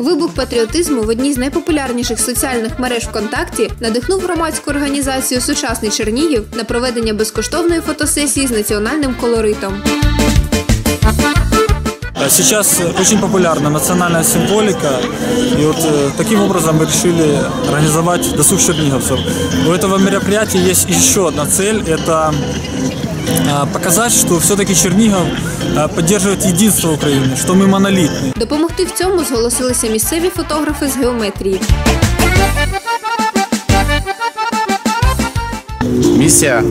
Вибух патріотизму в одній з найпопулярніших соціальних мереж ВКонтакті надихнув громадську організацію Сучасний Чернігів на проведення безкоштовної фотосесії з національним колоритом. А Сейчас э, очень популярна национальная символика, и вот э, таким образом мы решили организовать досуг черниговцев. У этого мероприятия есть еще одна цель – это э, показать, что все-таки Чернигов э, поддерживает единство Украины, что мы монолитны. Допомогти в цьому зголосилися місцеві фотографи з геометрії. Місія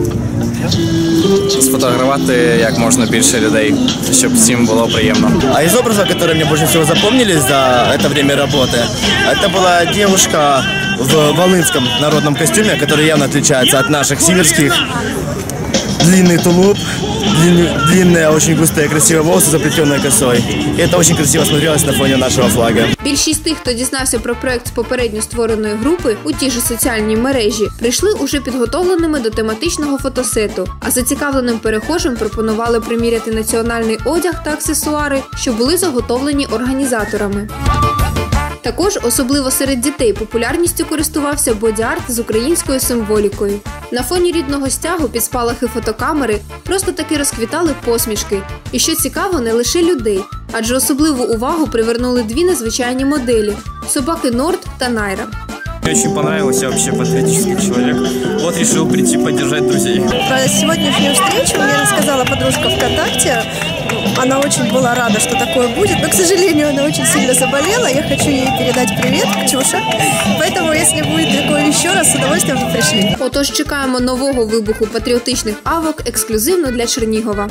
сфотографувати як можна більше людей, щоб всім було приємно. А из образов, которые мне больше всего запомнились за это время работы, это была девушка в волынском народном костюме, который явно отличается от наших сиверских. Длинный тулуп, длин- длинные, очень густые, красивые волосы, заплетенные косой. И это очень красиво смотрелось на фоне нашего флага. Більшість тих, хто дізнався про проект з попередньо створеної групи у тій же соціальній мережі, прийшли уже підготовленими до тематичного фотосету. А зацікавленим перехожим пропонували приміряти національний одяг та аксесуари, що були заготовлені організаторами. Також, особливо серед дітей, популярністю користувався боді-арт з українською символікою. На фоні рідного стягу під спалахи фотокамери просто таки розквітали посмішки. І що цікаво, не лише людей, адже особливу увагу привернули дві незвичайні моделі собаки Норд та Найра. Мне очень понравился вообще патриотический человек. Вот решил прийти поддержать друзей. Про сегодняшнюю встречу мне рассказала подружка ВКонтакте. Она очень была рада, что такое будет, но, к сожалению, она очень сильно заболела. Я хочу ей передать привет, Ксюша. Поэтому, если будет такое еще раз, с удовольствием пришли. Отож, чекаємо нового вибуху патріотичних авок ексклюзивно для Чернігова.